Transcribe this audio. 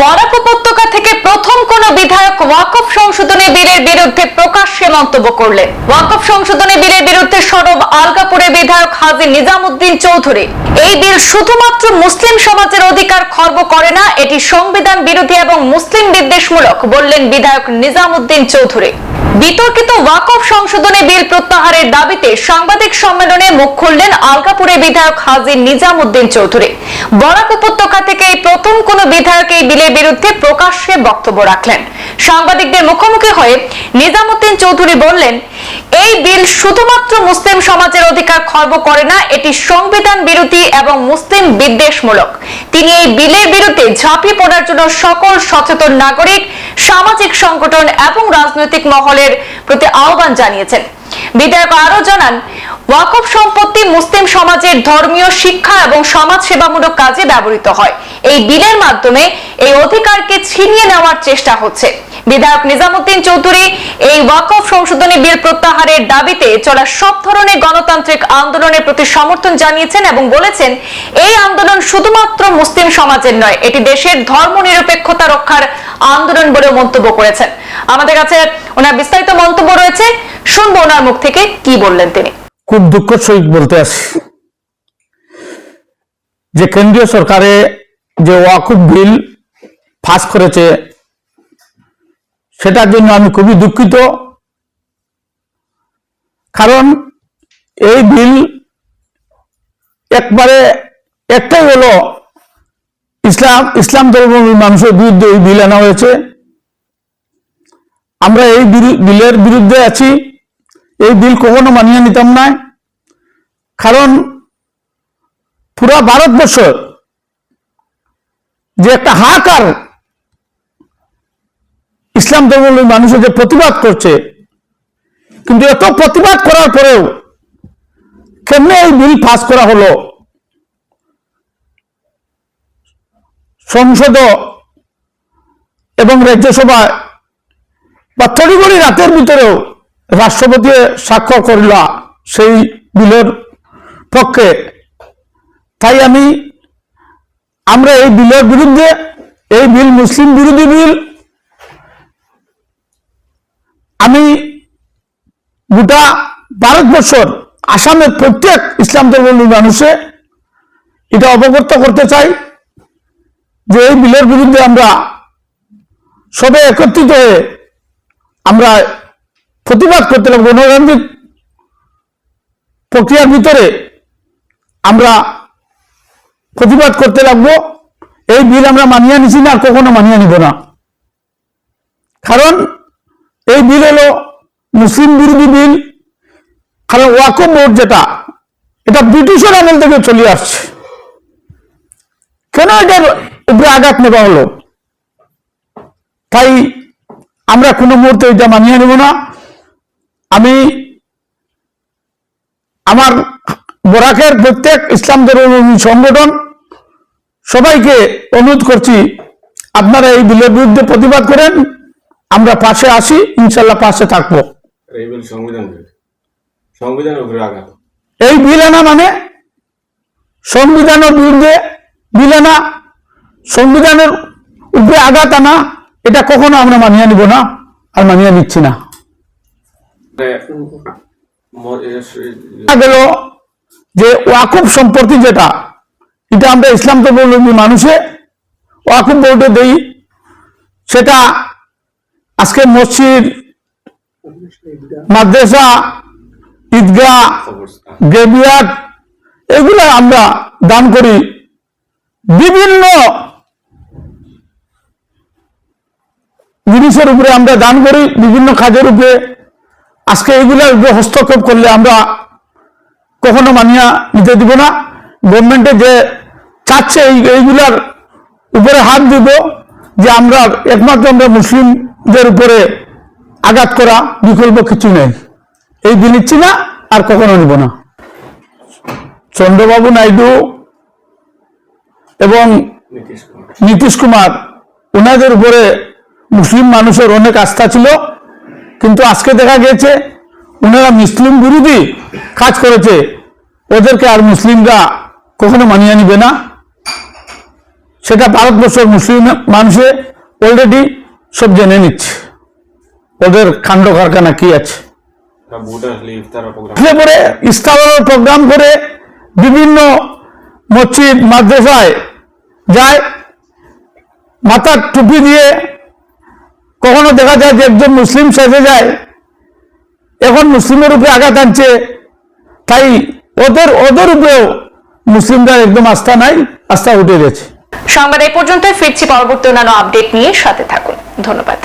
বরাক উপত্যকা থেকে প্রথম কোন বিধায়ক ওয়াকফ সংশোধনী বিলের বিরুদ্ধে প্রকাশ্যে মন্তব্য করলেন ওয়াকফ সংশোধনী বিলের বিরুদ্ধে সরব আলগাপুরের বিধায়ক হাজি নিজামুদ্দিন চৌধুরী। এই বিল শুধুমাত্র মুসলিম সমাজের অধিকার খর্ব করে না, এটি সংবিধান বিরোধী এবং মুসলিম বিদ্বেষমূলক, বললেন বিধায়ক নিজামুদ্দিন চৌধুরী। বিতর্কিত ওয়াকফ সংশোধনী বিল প্রত্যাহারের দাবিতে সাংবাদিক সম্মেলনে মুখ খুললেন আলগাপুরের বিধায়ক হাজী নিজামুদ্দিন চৌধুরী। বরাক উপত্যকা থেকে এই প্রথম কোন বিধায়ক এই বিলের বিরুদ্ধে প্রকাশ্যে বক্তব্য রাখলেন। সাংবাদিকদের মুখোমুখি হয়ে নিজামুদ্দিন চৌধুরী বললেন, এই বিল শুধুমাত্র মুসলিম সমাজের অধিকার খর্ব করে না, এটি সংবিধান বিরোধী এবং মুসলিম বিদ্বেষমূলক। তিনি এই বিলের বিরুদ্ধে ঝাঁপিয়ে পড়ার জন্য সকল সচেতন নাগরিক সামাজিক সংগঠন এবং রাজনৈতিক মহলের প্রতি আহ্বান জানিয়েছেন। বিধায়ক আরও জানান, ওয়াকফ সম্পত্তি মুসলিম সমাজের ধর্মীয় শিক্ষা এবং সমাজ সেবামূলক কাজে ব্যবহৃত হয়। এই বিলের মাধ্যমে এই অধিকারকে ছিনিয়ে নেওয়ার চেষ্টা হচ্ছে। বিধায়ক নিজামুদ্দিন চৌধুরী এই ওয়াকফ সংশোধনী বিল প্রত্যাহারের দাবিতে চলা সব ধরনের গণতান্ত্রিক আন্দোলনের প্রতি সমর্থন জানিয়েছেন এবং বলেছেন, এই আন্দোলন শুধুমাত্র মুসলিম সমাজের নয়, এটি দেশের ধর্ম নিরপেক্ষতা রক্ষার আন্দোলন বলে মন্তব্য করেছেন। আমাদের কাছে ওনার বিস্তারিত মন্তব্য রয়েছে, শুনব ওনার মুখ থেকে কি বললেন তিনি। খুব দুঃখ সহিত বলতে আসি যে কেন্দ্রীয় সরকারে যে ওয়াকুব বিল পাস করেছে সেটার জন্য আমি খুবই দুঃখিত। কারণ এই বিল একবারে একটাই হলো ইসলাম ইসলাম ধর্মের মানুষের বিরুদ্ধে এই বিল আনা হয়েছে। আমরা এই বিলের বিরুদ্ধে আছি। এই বিল কখনো মানিয়ে নিতাম না। কারণ পুরা ভারতবর্ষ যে একটা হাহাকার ইসলাম ধর্মের মানুষের যে প্রতিবাদ করছে, কিন্তু এত প্রতিবাদ করার পরেও কেমনে এই বিল পাস করা হলো? সংসদ এবং রাজ্যসভায় বা তড়িগড়ি রাতের ভিতরেও রাষ্ট্রপতি স্বাক্ষর করিলা সেই বিলের পক্ষে। তাই আমি, আমরা এই বিলের বিরুদ্ধে, এই বিল মুসলিম বিরোধী বিল আমি গোটা ভারতবর্ষর আসামের প্রত্যেক ইসলাম ধর্মের মানুষে এটা অবগত করতে চাই যে এই বিলের বিরুদ্ধে আমরা সবে একত্রিত হয়ে আমরা প্রতিবাদ করতে লাগবো। গণতান্ত্রিক প্রক্রিয়ার ভিতরে আমরা প্রতিবাদ করতে লাগবো। এই বিল আমরা মানিয়ে নিছি না কখনো মানিয়ে নিব না। কারণ এই বিল হলো মুসলিম বিরোধী বিল কারণ ওয়াকম বোর্ড যেটা, এটা ব্রিটিশের আমল থেকে চলে আসছে। কেন এটার উপরে আঘাত নেওয়া হলো? তাই আমরা কোনো মুহূর্তে এটা মানিয়ে নেব না। আমি আমার বরাকের প্রত্যেক ইসলাম ধর্মী সংগঠন সবাইকে অনুরোধ করছি, আপনারা এই বিলের বিরুদ্ধে প্রতিবাদ করেন, আমরা পাশে আসি ইনশাল্লাহ পাশে থাকব। এই বিল সংবিধান সংবিধানের উপরে আঘাত। এই বিল আনা মানে সংবিধানের বিরুদ্ধে বিল আনা সংবিধানের উপরে আঘাত আনা এটা কখনো আমরা মানিয়ে নিব না আর মানিয়ে নিচ্ছি না। ম- এ- সে- দেখা গেল যে ওয়াকুব সম্পত্তি যেটা এটা আমরা ইসলাম ধর্মাবলম্বী মানুষে ওয়াকুব বোর্ডে দেই সেটা আজকে মসজিদ মাদ্রাসা, ঈদগাহ। গ্রেভিয়ার্ড এগুলো আমরা দান করি বিভিন্ন জিনিসের উপরে আমরা দান করি, বিভিন্ন কাজের উপরে আজকে এগুলোর উপরে হস্তক্ষেপ করলে আমরা কখনো মানিয়া নিতে দিব না গভর্নমেন্টে যে চাচ্ছে এই এইগুলার উপরে হাত দিব যে আমরা একমাত্র আমরা মুসলিমদের উপরে আঘাত করা বিকল্প কিছু নেই। এই বিল নিচ্ছি না, আর কখনো নিব না। চন্দ্রবাবু নাইডু এবং নীতিশ কুমার ওনাদের উপরে মুসলিম মানুষের অনেক আস্থা ছিল, কিন্তু আজকে দেখা গেছে ওনারা মুসলিম বিরোধী কাজ করেছে। ওদেরকে আর মুসলিমরা কখনো মানিয়ে নিবে না। সেটা ভারতবর্ষের মুসলিম মানুষে অলরেডি সব জেনে নিচ্ছে। ওদের কাণ্ড কারখানা কি আছে? পরে ইস্তাবরের প্রোগ্রাম করে বিভিন্ন মসজিদ মাদ্রাসায় যায় মাথার টুপি দিয়ে। কখনো দেখা যায় যে একজন মুসলিম সেজে যায় এখন মুসলিমের উপরে আঘাত আনছে। তাই ওদের ওদের উপরেও মুসলিমদের একদম আস্থা নাই আস্থা উঠে গেছে। সংবাদ এই পর্যন্তই ফিরছি পরবর্তী অন্যান্য আপডেট নিয়ে সাথে থাকুন। ধন্যবাদ।